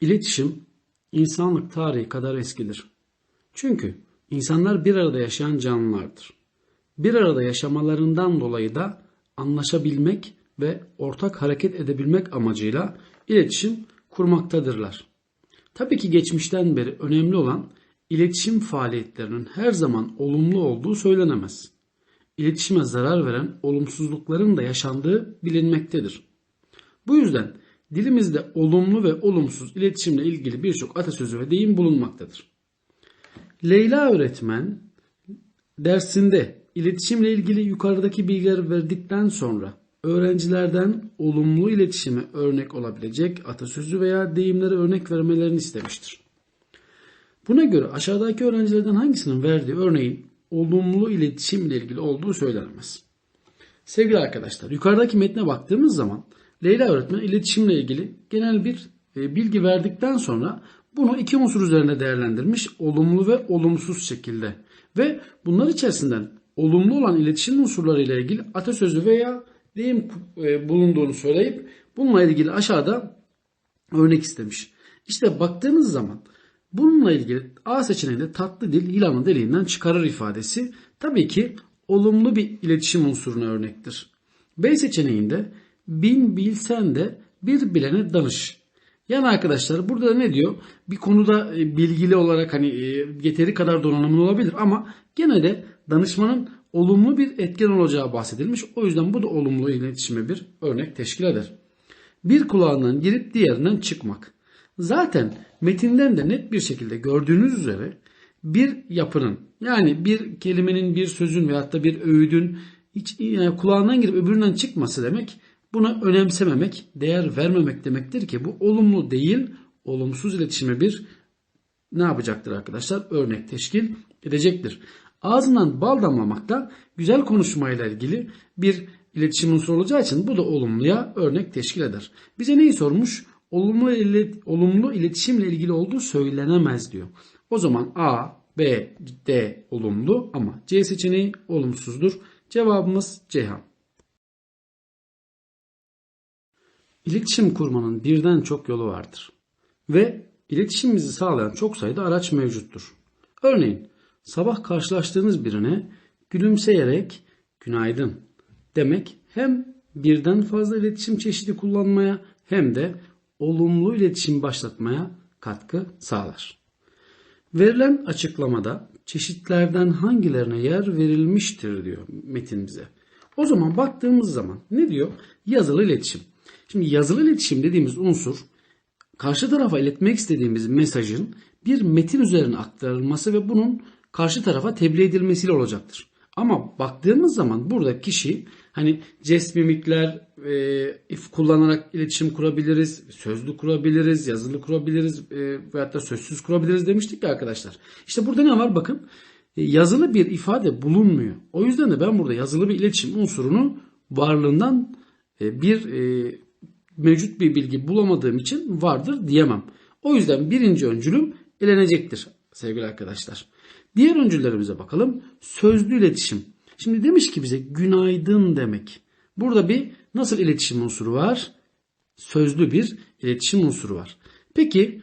İletişim insanlık tarihi kadar eskidir. Çünkü insanlar bir arada yaşayan canlılardır. Bir arada yaşamalarından dolayı da anlaşabilmek ve ortak hareket edebilmek amacıyla iletişim kurmaktadırlar. Tabii ki geçmişten beri önemli olan iletişim faaliyetlerinin her zaman olumlu olduğu söylenemez. İletişime zarar veren olumsuzlukların da yaşandığı bilinmektedir. Bu yüzden dilimizde olumlu ve olumsuz iletişimle ilgili birçok atasözü ve deyim bulunmaktadır. Leyla öğretmen dersinde iletişimle ilgili yukarıdaki bilgileri verdikten sonra öğrencilerden olumlu iletişime örnek olabilecek atasözü veya deyimleri örnek vermelerini istemiştir. Buna göre aşağıdaki öğrencilerden hangisinin verdiği örneğin olumlu iletişimle ilgili olduğu söylenemez. Sevgili arkadaşlar, yukarıdaki metne baktığımız zaman Leyla öğretmen iletişimle ilgili genel bir e, bilgi verdikten sonra bunu iki unsur üzerinde değerlendirmiş olumlu ve olumsuz şekilde ve bunlar içerisinden olumlu olan iletişim unsurları ile ilgili atasözü veya deyim e, bulunduğunu söyleyip bununla ilgili aşağıda örnek istemiş. İşte baktığımız zaman bununla ilgili A seçeneğinde tatlı dil yılanı deliğinden çıkarır ifadesi tabii ki olumlu bir iletişim unsuruna örnektir. B seçeneğinde bin bilsen de bir bilene danış. Yani arkadaşlar burada ne diyor? Bir konuda e, bilgili olarak hani e, yeteri kadar donanımlı olabilir ama gene de danışmanın olumlu bir etken olacağı bahsedilmiş. O yüzden bu da olumlu iletişime bir örnek teşkil eder. Bir kulağından girip diğerinden çıkmak. Zaten metinden de net bir şekilde gördüğünüz üzere bir yapının yani bir kelimenin bir sözün veyahut da bir öğüdün hiç, yani kulağından girip öbüründen çıkması demek buna önemsememek, değer vermemek demektir ki bu olumlu değil, olumsuz iletişime bir ne yapacaktır arkadaşlar? Örnek teşkil edecektir. Ağzından bal damlamak da güzel konuşmayla ilgili bir iletişim unsuru olacağı için bu da olumluya örnek teşkil eder. Bize neyi sormuş? Olumlu, ilet, olumlu iletişimle ilgili olduğu söylenemez diyor. O zaman A, B, D olumlu ama C seçeneği olumsuzdur. Cevabımız Ceyhan. İletişim kurmanın birden çok yolu vardır. Ve iletişimimizi sağlayan çok sayıda araç mevcuttur. Örneğin sabah karşılaştığınız birine gülümseyerek günaydın demek hem birden fazla iletişim çeşidi kullanmaya hem de olumlu iletişim başlatmaya katkı sağlar. Verilen açıklamada çeşitlerden hangilerine yer verilmiştir diyor metin bize. O zaman baktığımız zaman ne diyor? Yazılı iletişim. Şimdi yazılı iletişim dediğimiz unsur karşı tarafa iletmek istediğimiz mesajın bir metin üzerine aktarılması ve bunun karşı tarafa tebliğ edilmesiyle olacaktır. Ama baktığımız zaman burada kişi hani jest mimikler e, kullanarak iletişim kurabiliriz, sözlü kurabiliriz, yazılı kurabiliriz e, veyahut da sözsüz kurabiliriz demiştik ya arkadaşlar. İşte burada ne var bakın e, yazılı bir ifade bulunmuyor. O yüzden de ben burada yazılı bir iletişim unsurunu varlığından e, bir e, mevcut bir bilgi bulamadığım için vardır diyemem. O yüzden birinci öncülüm elenecektir sevgili arkadaşlar. Diğer öncüllerimize bakalım. Sözlü iletişim. Şimdi demiş ki bize günaydın demek. Burada bir nasıl iletişim unsuru var? Sözlü bir iletişim unsuru var. Peki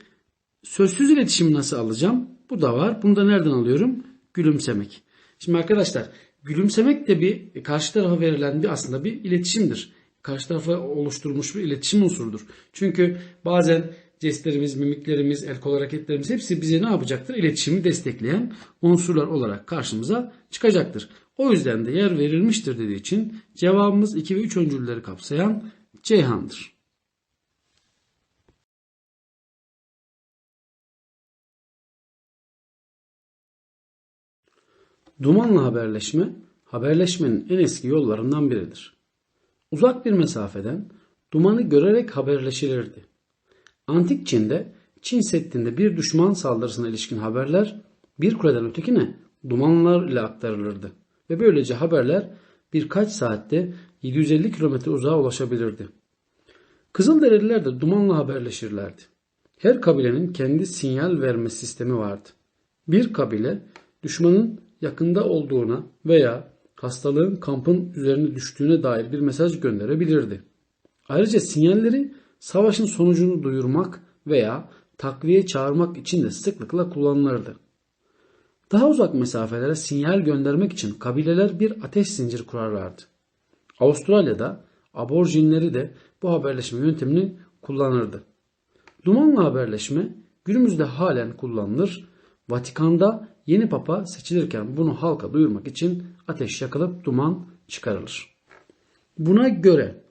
sözsüz iletişimi nasıl alacağım? Bu da var. Bunu da nereden alıyorum? Gülümsemek. Şimdi arkadaşlar gülümsemek de bir karşı tarafa verilen bir aslında bir iletişimdir. Karşı tarafa oluşturulmuş bir iletişim unsurudur. Çünkü bazen jestlerimiz, mimiklerimiz, el kol hareketlerimiz hepsi bize ne yapacaktır? İletişimi destekleyen unsurlar olarak karşımıza çıkacaktır. O yüzden de yer verilmiştir dediği için cevabımız 2 ve 3 öncülleri kapsayan Ceyhan'dır. Dumanla haberleşme, haberleşmenin en eski yollarından biridir. Uzak bir mesafeden dumanı görerek haberleşilirdi. Antik Çin'de Çin Seddi'nde bir düşman saldırısına ilişkin haberler bir kuleden ötekine dumanlar ile aktarılırdı. Ve böylece haberler birkaç saatte 750 kilometre uzağa ulaşabilirdi. Kızılderililer de dumanla haberleşirlerdi. Her kabilenin kendi sinyal verme sistemi vardı. Bir kabile düşmanın yakında olduğuna veya hastalığın kampın üzerine düştüğüne dair bir mesaj gönderebilirdi. Ayrıca sinyalleri savaşın sonucunu duyurmak veya takviye çağırmak için de sıklıkla kullanılırdı. Daha uzak mesafelere sinyal göndermek için kabileler bir ateş zinciri kurarlardı. Avustralya'da aborjinleri de bu haberleşme yöntemini kullanırdı. Dumanla haberleşme günümüzde halen kullanılır. Vatikan'da yeni papa seçilirken bunu halka duyurmak için ateş yakılıp duman çıkarılır. Buna göre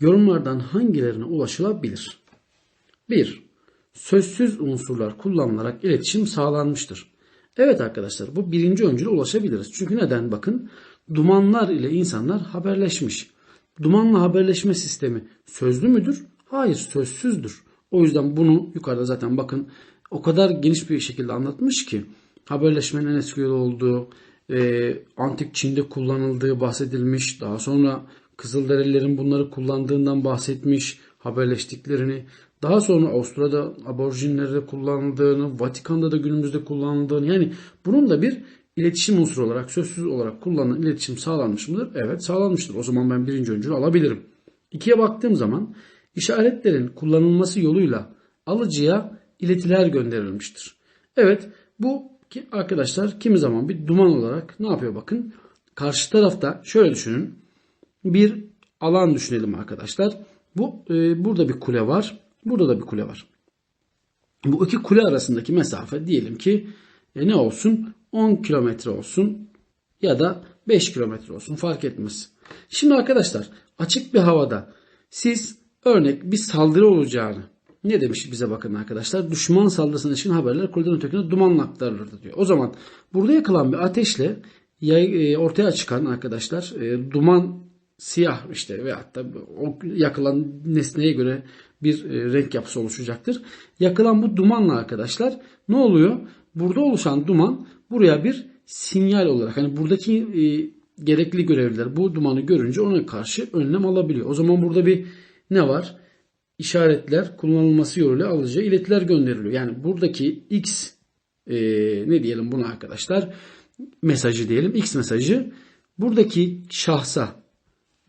yorumlardan hangilerine ulaşılabilir? 1. Sözsüz unsurlar kullanılarak iletişim sağlanmıştır. Evet arkadaşlar bu birinci öncüle ulaşabiliriz. Çünkü neden? Bakın dumanlar ile insanlar haberleşmiş. Dumanla haberleşme sistemi sözlü müdür? Hayır sözsüzdür. O yüzden bunu yukarıda zaten bakın o kadar geniş bir şekilde anlatmış ki haberleşmenin en eski yolu olduğu, e, antik Çin'de kullanıldığı bahsedilmiş. Daha sonra Kızılderililerin bunları kullandığından bahsetmiş, haberleştiklerini. Daha sonra Avustralya'da aborjinlerde kullanıldığını, Vatikan'da da günümüzde kullanıldığını yani bunun da bir iletişim unsuru olarak, sözsüz olarak kullanılan iletişim sağlanmış mıdır? Evet sağlanmıştır. O zaman ben birinci öncülü alabilirim. İkiye baktığım zaman işaretlerin kullanılması yoluyla alıcıya iletiler gönderilmiştir. Evet bu ki arkadaşlar kimi zaman bir duman olarak ne yapıyor bakın. Karşı tarafta şöyle düşünün. Bir alan düşünelim arkadaşlar. Bu e, burada bir kule var. Burada da bir kule var. Bu iki kule arasındaki mesafe diyelim ki e, ne olsun? 10 kilometre olsun ya da 5 kilometre olsun fark etmez. Şimdi arkadaşlar açık bir havada siz örnek bir saldırı olacağını ne demiş bize bakın arkadaşlar. Düşman saldırısına ilişkin haberler kuleden ötekine dumanla aktarılırdı diyor. O zaman burada yakılan bir ateşle e, ortaya çıkan arkadaşlar e, duman siyah işte veyahut da o yakılan nesneye göre bir e, renk yapısı oluşacaktır. Yakılan bu dumanla arkadaşlar ne oluyor? Burada oluşan duman buraya bir sinyal olarak hani buradaki gerekli görevliler bu dumanı görünce ona karşı önlem alabiliyor. O zaman burada bir ne var? İşaretler kullanılması yoluyla alıcıya iletiler gönderiliyor. Yani buradaki X e, ne diyelim buna arkadaşlar mesajı diyelim X mesajı buradaki şahsa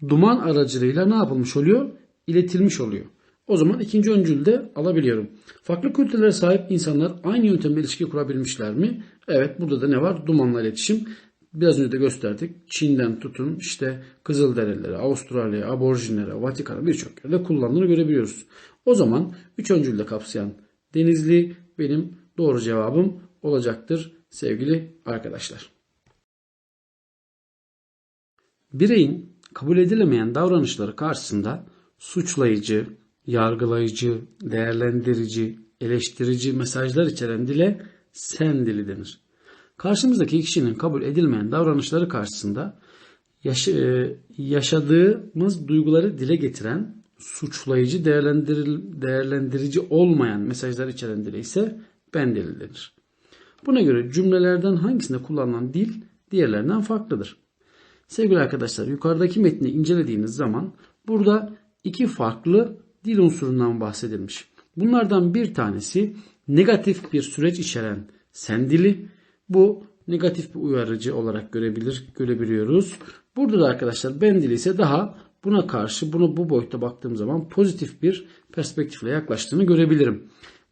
duman aracılığıyla ne yapılmış oluyor? İletilmiş oluyor. O zaman ikinci öncülde alabiliyorum. Farklı kültürlere sahip insanlar aynı yöntemle ilişki kurabilmişler mi? Evet burada da ne var? Dumanla iletişim. Biraz önce de gösterdik. Çin'den tutun işte Kızılderililere, Avustralya'ya, aborjinlere, Vatikan'a birçok yerde kullanıldığını görebiliyoruz. O zaman üç öncülde kapsayan Denizli benim doğru cevabım olacaktır sevgili arkadaşlar. Bireyin kabul edilemeyen davranışları karşısında suçlayıcı, yargılayıcı, değerlendirici, eleştirici mesajlar içeren dile sen dili denir. Karşımızdaki kişinin kabul edilmeyen davranışları karşısında e, yaşadığımız duyguları dile getiren suçlayıcı değerlendirici olmayan mesajlar içeren dile ise ben dili denir. Buna göre cümlelerden hangisinde kullanılan dil diğerlerinden farklıdır. Sevgili arkadaşlar yukarıdaki metni incelediğiniz zaman burada iki farklı dil unsurundan bahsedilmiş. Bunlardan bir tanesi negatif bir süreç içeren sen dili, bu negatif bir uyarıcı olarak görebilir, görebiliyoruz. Burada da arkadaşlar ben dili ise daha buna karşı bunu bu boyutta baktığım zaman pozitif bir perspektifle yaklaştığını görebilirim.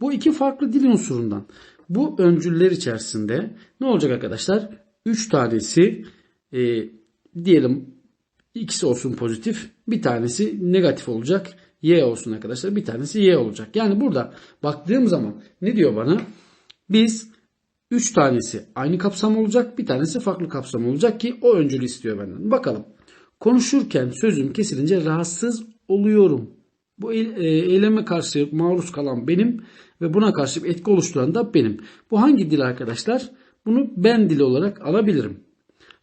Bu iki farklı dil unsurundan bu öncüller içerisinde ne olacak arkadaşlar? Üç tanesi e, diyelim ikisi olsun pozitif bir tanesi negatif olacak. Y olsun arkadaşlar bir tanesi Y olacak. Yani burada baktığım zaman ne diyor bana? Biz 3 tanesi aynı kapsam olacak, bir tanesi farklı kapsam olacak ki o öncülü istiyor benden. Bakalım. Konuşurken sözüm kesilince rahatsız oluyorum. Bu e, eyleme karşı maruz kalan benim ve buna karşı bir etki oluşturan da benim. Bu hangi dil arkadaşlar? Bunu ben dili olarak alabilirim.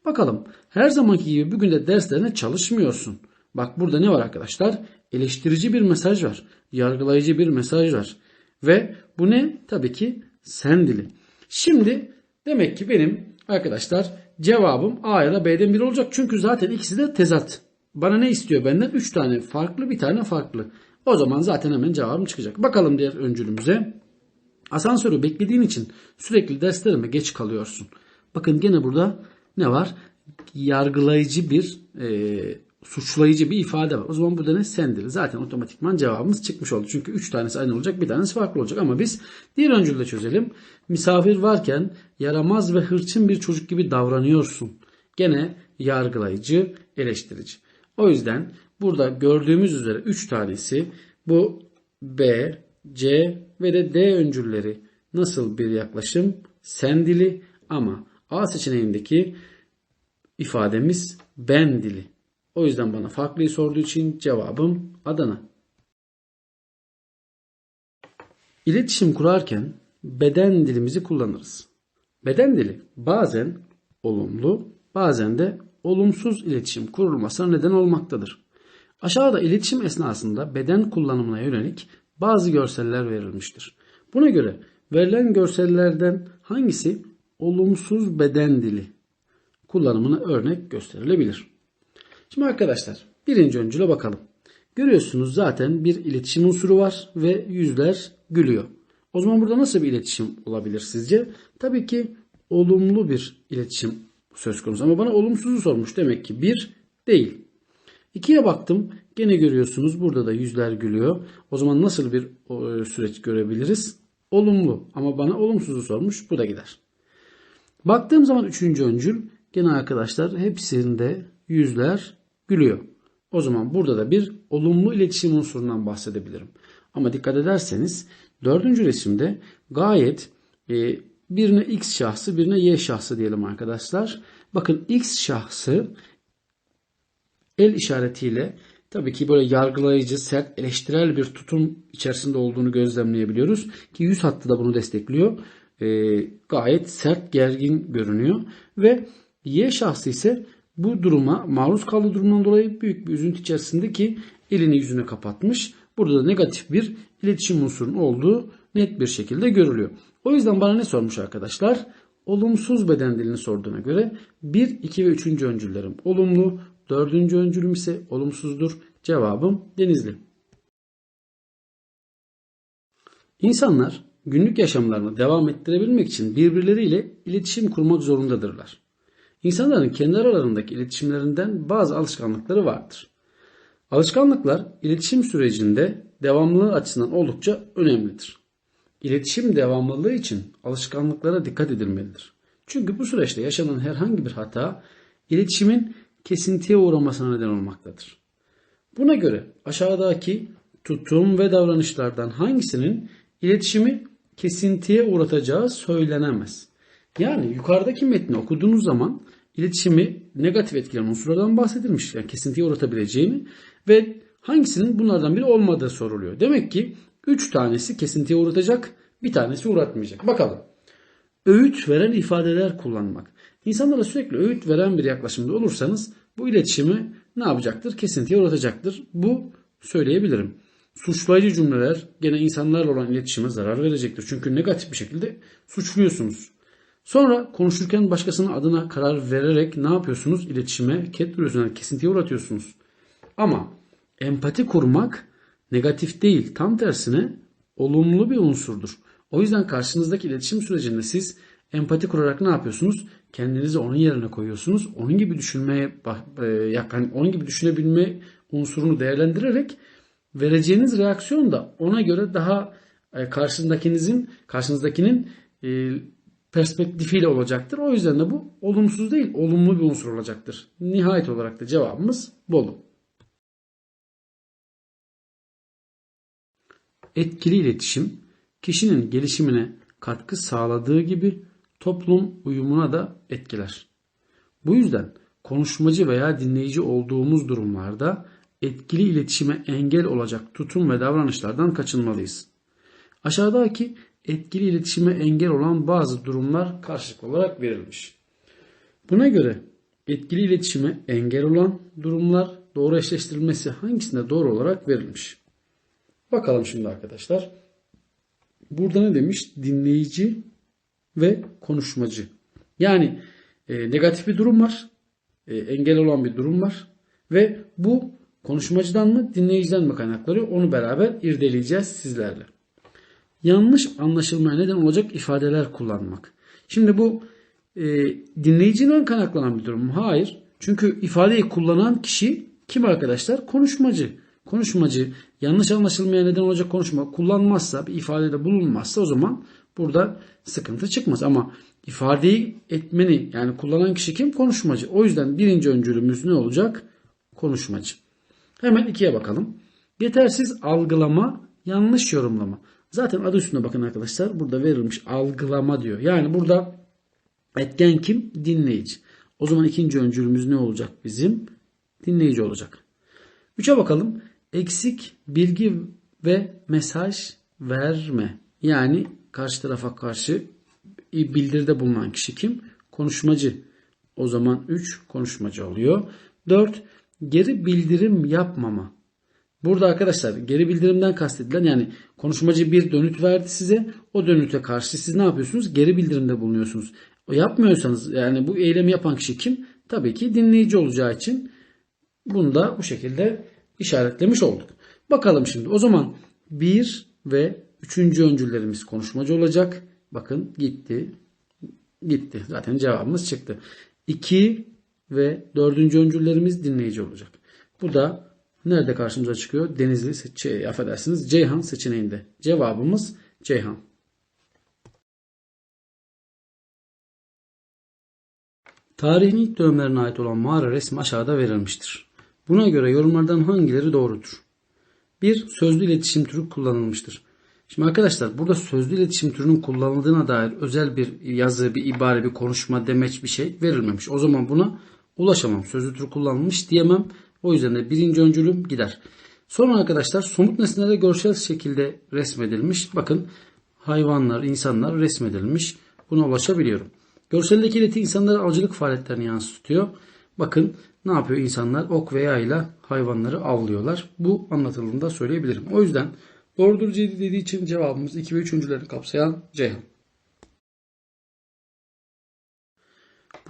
Bakalım her zamanki gibi bugün de derslerine çalışmıyorsun. Bak burada ne var arkadaşlar? Eleştirici bir mesaj var. Yargılayıcı bir mesaj var. Ve bu ne? Tabii ki sen dili. Şimdi demek ki benim arkadaşlar cevabım A ya da B'den biri olacak. Çünkü zaten ikisi de tezat. Bana ne istiyor benden? 3 tane farklı bir tane farklı. O zaman zaten hemen cevabım çıkacak. Bakalım diğer öncülümüze. Asansörü beklediğin için sürekli derslerime geç kalıyorsun. Bakın gene burada ne var? Yargılayıcı bir e, suçlayıcı bir ifade var. O zaman burada ne? Sendili. Zaten otomatikman cevabımız çıkmış oldu. Çünkü 3 tanesi aynı olacak bir tanesi farklı olacak. Ama biz diğer öncülde çözelim. Misafir varken yaramaz ve hırçın bir çocuk gibi davranıyorsun. Gene yargılayıcı, eleştirici. O yüzden burada gördüğümüz üzere 3 tanesi bu B, C ve de D öncülleri nasıl bir yaklaşım? Sendili ama A seçeneğindeki ifademiz ben dili. O yüzden bana farklıyı sorduğu için cevabım Adana. İletişim kurarken beden dilimizi kullanırız. Beden dili bazen olumlu, bazen de olumsuz iletişim kurulmasına neden olmaktadır. Aşağıda iletişim esnasında beden kullanımına yönelik bazı görseller verilmiştir. Buna göre verilen görsellerden hangisi olumsuz beden dili kullanımına örnek gösterilebilir? Şimdi arkadaşlar birinci öncüle bakalım. Görüyorsunuz zaten bir iletişim unsuru var ve yüzler gülüyor. O zaman burada nasıl bir iletişim olabilir sizce? Tabii ki olumlu bir iletişim söz konusu. Ama bana olumsuzu sormuş. Demek ki bir değil. İkiye baktım. Gene görüyorsunuz burada da yüzler gülüyor. O zaman nasıl bir süreç görebiliriz? Olumlu. Ama bana olumsuzu sormuş. Bu da gider. Baktığım zaman üçüncü öncül gene arkadaşlar hepsinde yüzler gülüyor. O zaman burada da bir olumlu iletişim unsurundan bahsedebilirim. Ama dikkat ederseniz dördüncü resimde gayet e, birine x şahsı birine y şahsı diyelim arkadaşlar. Bakın x şahsı el işaretiyle tabii ki böyle yargılayıcı, sert, eleştirel bir tutum içerisinde olduğunu gözlemleyebiliyoruz. Ki yüz hattı da bunu destekliyor. E, gayet sert, gergin görünüyor. Ve y şahsı ise bu duruma maruz kaldığı durumdan dolayı büyük bir üzüntü içerisinde ki elini yüzüne kapatmış. Burada da negatif bir iletişim unsurunun olduğu net bir şekilde görülüyor. O yüzden bana ne sormuş arkadaşlar? Olumsuz beden dilini sorduğuna göre 1, 2 ve 3. öncüllerim olumlu, 4. öncülüm ise olumsuzdur. Cevabım Denizli. İnsanlar günlük yaşamlarını devam ettirebilmek için birbirleriyle iletişim kurmak zorundadırlar. İnsanların kendi aralarındaki iletişimlerinden bazı alışkanlıkları vardır. Alışkanlıklar iletişim sürecinde devamlılığı açısından oldukça önemlidir. İletişim devamlılığı için alışkanlıklara dikkat edilmelidir. Çünkü bu süreçte yaşanan herhangi bir hata iletişimin kesintiye uğramasına neden olmaktadır. Buna göre aşağıdaki tutum ve davranışlardan hangisinin iletişimi kesintiye uğratacağı söylenemez. Yani yukarıdaki metni okuduğunuz zaman iletişimi negatif etkileyen unsurlardan bahsedilmiş. Yani kesintiye uğratabileceğini ve hangisinin bunlardan biri olmadığı soruluyor. Demek ki 3 tanesi kesintiye uğratacak, bir tanesi uğratmayacak. Bakalım. Öğüt veren ifadeler kullanmak. İnsanlara sürekli öğüt veren bir yaklaşımda olursanız bu iletişimi ne yapacaktır? Kesintiye uğratacaktır. Bu söyleyebilirim. Suçlayıcı cümleler gene insanlarla olan iletişime zarar verecektir. Çünkü negatif bir şekilde suçluyorsunuz. Sonra konuşurken başkasının adına karar vererek ne yapıyorsunuz? İletişime ket vuruyorsunuz. Yani kesintiye uğratıyorsunuz. Ama empati kurmak negatif değil. Tam tersine olumlu bir unsurdur. O yüzden karşınızdaki iletişim sürecinde siz empati kurarak ne yapıyorsunuz? Kendinizi onun yerine koyuyorsunuz. Onun gibi düşünmeye yani onun gibi düşünebilme unsurunu değerlendirerek vereceğiniz reaksiyon da ona göre daha e, karşındakinizin karşınızdakinin e, perspektifiyle olacaktır. O yüzden de bu olumsuz değil, olumlu bir unsur olacaktır. Nihayet olarak da cevabımız Bolu. Etkili iletişim kişinin gelişimine katkı sağladığı gibi toplum uyumuna da etkiler. Bu yüzden konuşmacı veya dinleyici olduğumuz durumlarda etkili iletişime engel olacak tutum ve davranışlardan kaçınmalıyız. Aşağıdaki etkili iletişime engel olan bazı durumlar karşılıklı olarak verilmiş. Buna göre etkili iletişime engel olan durumlar doğru eşleştirilmesi hangisinde doğru olarak verilmiş? Bakalım şimdi arkadaşlar. Burada ne demiş? Dinleyici ve konuşmacı. Yani e, negatif bir durum var. E, engel olan bir durum var. Ve bu konuşmacıdan mı dinleyiciden mi kaynaklanıyor? Onu beraber irdeleyeceğiz sizlerle yanlış anlaşılmaya neden olacak ifadeler kullanmak. Şimdi bu e, dinleyiciden kaynaklanan bir durum mu? Hayır. Çünkü ifadeyi kullanan kişi Kim arkadaşlar? Konuşmacı. Konuşmacı yanlış anlaşılmaya neden olacak konuşma kullanmazsa, bir ifadede bulunmazsa o zaman burada sıkıntı çıkmaz. Ama ifadeyi etmeni yani kullanan kişi kim? Konuşmacı. O yüzden birinci öncülümüz ne olacak? Konuşmacı. Hemen ikiye bakalım. Yetersiz algılama, yanlış yorumlama. Zaten adı üstünde bakın arkadaşlar. Burada verilmiş algılama diyor. Yani burada etken kim? Dinleyici. O zaman ikinci öncülümüz ne olacak bizim? Dinleyici olacak. Üçe bakalım. Eksik bilgi ve mesaj verme. Yani karşı tarafa karşı bildiride bulunan kişi kim? Konuşmacı. O zaman 3 konuşmacı oluyor. 4 geri bildirim yapmama. Burada arkadaşlar geri bildirimden kastedilen yani konuşmacı bir dönüt verdi size. O dönüte karşı siz ne yapıyorsunuz? Geri bildirimde bulunuyorsunuz. O yapmıyorsanız yani bu eylemi yapan kişi kim? Tabii ki dinleyici olacağı için bunu da bu şekilde işaretlemiş olduk. Bakalım şimdi o zaman 1 ve 3. öncüllerimiz konuşmacı olacak. Bakın gitti. Gitti. Zaten cevabımız çıktı. 2 ve 4. öncüllerimiz dinleyici olacak. Bu da nerede karşımıza çıkıyor? Denizli şey, affedersiniz Ceyhan seçeneğinde. Cevabımız Ceyhan. Tarihin ilk dönemlerine ait olan mağara resmi aşağıda verilmiştir. Buna göre yorumlardan hangileri doğrudur? Bir, sözlü iletişim türü kullanılmıştır. Şimdi arkadaşlar burada sözlü iletişim türünün kullanıldığına dair özel bir yazı, bir ibare, bir konuşma, demeç bir şey verilmemiş. O zaman buna ulaşamam. Sözlü tür kullanılmış diyemem. O yüzden de birinci öncülüm gider. Sonra arkadaşlar somut nesneler görsel şekilde resmedilmiş. Bakın hayvanlar, insanlar resmedilmiş. Buna ulaşabiliyorum. Görseldeki ileti insanların avcılık faaliyetlerini yansıtıyor. Bakın ne yapıyor insanlar? Ok veya ile hayvanları avlıyorlar. Bu anlatıldığında söyleyebilirim. O yüzden doğrudur C dediği için cevabımız 2 ve 3. kapsayan Ceyhan.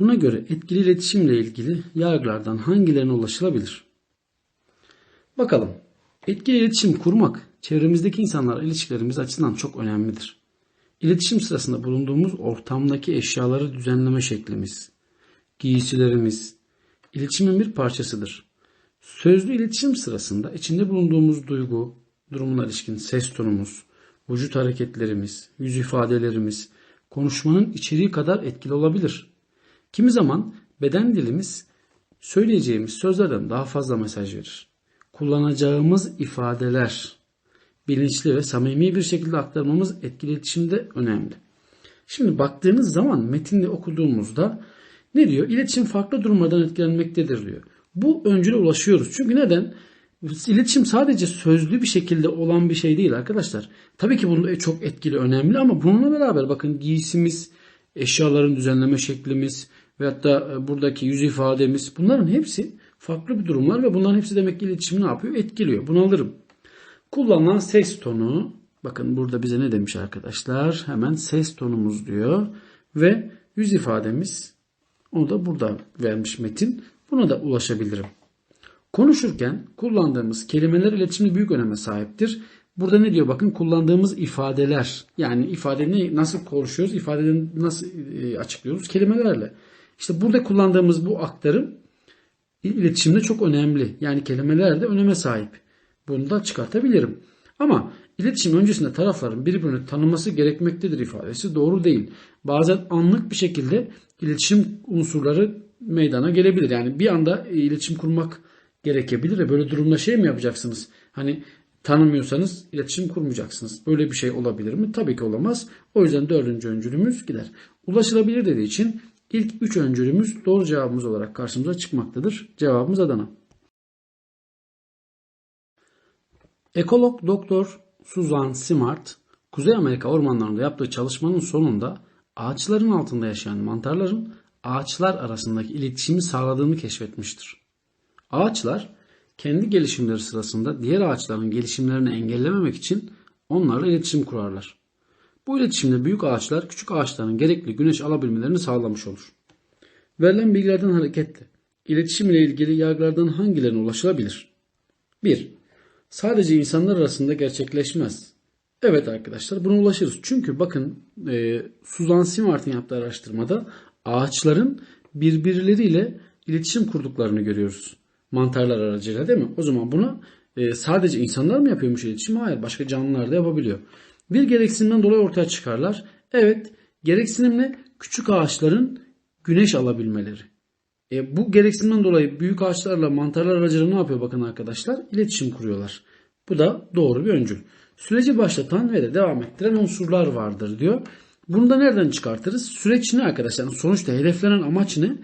Buna göre etkili iletişimle ilgili yargılardan hangilerine ulaşılabilir? Bakalım. Etkili iletişim kurmak çevremizdeki insanlarla ilişkilerimiz açısından çok önemlidir. İletişim sırasında bulunduğumuz ortamdaki eşyaları düzenleme şeklimiz, giysilerimiz, iletişimin bir parçasıdır. Sözlü iletişim sırasında içinde bulunduğumuz duygu, durumuna ilişkin ses tonumuz, vücut hareketlerimiz, yüz ifadelerimiz konuşmanın içeriği kadar etkili olabilir. Kimi zaman beden dilimiz söyleyeceğimiz sözlerden daha fazla mesaj verir. Kullanacağımız ifadeler bilinçli ve samimi bir şekilde aktarmamız etkili iletişimde önemli. Şimdi baktığınız zaman metinde okuduğumuzda ne diyor? İletişim farklı durumlardan etkilenmektedir diyor. Bu öncüle ulaşıyoruz. Çünkü neden? İletişim sadece sözlü bir şekilde olan bir şey değil arkadaşlar. Tabii ki bunu çok etkili, önemli ama bununla beraber bakın giysimiz, eşyaların düzenleme şeklimiz ve hatta e, buradaki yüz ifademiz bunların hepsi farklı bir durumlar ve bunların hepsi demek ki iletişimi ne yapıyor? Etkiliyor. Bunu alırım. Kullanılan ses tonu bakın burada bize ne demiş arkadaşlar? Hemen ses tonumuz diyor ve yüz ifademiz onu da burada vermiş metin. Buna da ulaşabilirim. Konuşurken kullandığımız kelimeler iletişimde büyük öneme sahiptir. Burada ne diyor bakın kullandığımız ifadeler yani ifadeni nasıl konuşuyoruz ifadeni nasıl e, açıklıyoruz kelimelerle. İşte burada kullandığımız bu aktarım iletişimde çok önemli. Yani kelimeler de öneme sahip. Bunu da çıkartabilirim. Ama iletişim öncesinde tarafların birbirini tanıması gerekmektedir ifadesi doğru değil. Bazen anlık bir şekilde iletişim unsurları meydana gelebilir. Yani bir anda iletişim kurmak gerekebilir böyle durumda şey mi yapacaksınız? Hani tanımıyorsanız iletişim kurmayacaksınız. Böyle bir şey olabilir mi? Tabii ki olamaz. O yüzden dördüncü öncülümüz gider. Ulaşılabilir dediği için ilk üç öncülümüz doğru cevabımız olarak karşımıza çıkmaktadır. Cevabımız Adana. Ekolog Doktor Suzan Simard, Kuzey Amerika ormanlarında yaptığı çalışmanın sonunda ağaçların altında yaşayan mantarların ağaçlar arasındaki iletişimi sağladığını keşfetmiştir. Ağaçlar kendi gelişimleri sırasında diğer ağaçların gelişimlerini engellememek için onlarla iletişim kurarlar. Bu iletişimde büyük ağaçlar küçük ağaçların gerekli güneş alabilmelerini sağlamış olur. Verilen bilgilerden hareketle iletişim ile ilgili yargılardan hangilerine ulaşılabilir? 1. Sadece insanlar arasında gerçekleşmez. Evet arkadaşlar buna ulaşırız. Çünkü bakın e, Suzan Simart'ın yaptığı araştırmada ağaçların birbirleriyle iletişim kurduklarını görüyoruz. Mantarlar aracıyla değil mi? O zaman bunu e, sadece insanlar mı yapıyormuş iletişim? Hayır. Başka canlılar da yapabiliyor. Bir gereksinimden dolayı ortaya çıkarlar. Evet. Gereksinimle küçük ağaçların güneş alabilmeleri. E, bu gereksinimden dolayı büyük ağaçlarla mantarlar aracılığıyla ne yapıyor bakın arkadaşlar? İletişim kuruyorlar. Bu da doğru bir öncül. Süreci başlatan ve de devam ettiren unsurlar vardır diyor. Bunu da nereden çıkartırız? Süreç ne arkadaşlar? Sonuçta hedeflenen amaç ne?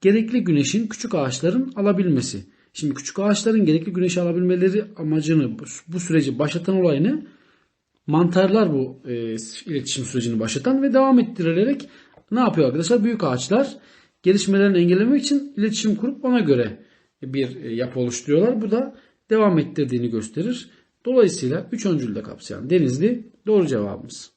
Gerekli güneşin küçük ağaçların alabilmesi. Şimdi küçük ağaçların gerekli güneşi alabilmeleri amacını bu süreci başlatan olay ne? Mantarlar bu e, iletişim sürecini başlatan ve devam ettirilerek ne yapıyor arkadaşlar? Büyük ağaçlar gelişmelerini engellemek için iletişim kurup ona göre bir e, yapı oluşturuyorlar. Bu da devam ettirdiğini gösterir. Dolayısıyla üç öncülü de kapsayan Denizli doğru cevabımız.